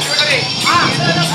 就这里。啊。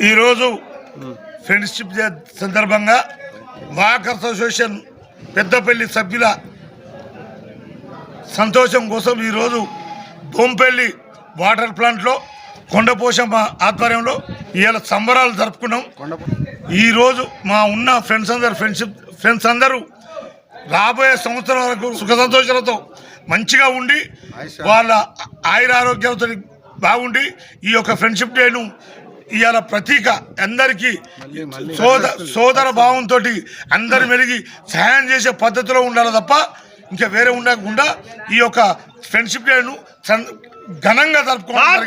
ఈరోజు friendship day సందర్భంగా walkers association Peddapalli సభ్యుల సంతోషం కోసం ఈరోజు దోంపల్లి వాటర్ ప్లాంట్లో కొండపోషమ్మ ఆధ్వర్యంలో ఇవాళ సంబరాలు జరుపుకున్నాం. ఈరోజు మా ఉన్న ఫ్రెండ్స్ అందరు ఫ్రెండ్షిప్ ఫ్రెండ్స్ అందరూ రాబోయే సంవత్సరం వరకు సుఖ సంతోషాలతో మంచిగా ఉండి వాళ్ళ ఆయుర ఆరోగ్యాలతో బాగుండి ఈ యొక్క ఫ్రెండ్షిప్ డేను ఇవాళ ప్రతీక అందరికీ సోద సోదర భావంతో అందరి మెలిగి సహాయం చేసే పద్ధతిలో ఉండాలి తప్ప ఇంకా వేరే ఉండకుండా ఈ యొక్క ఫ్రెండ్షిప్ డేను ఘనంగా జరుపుకోవడం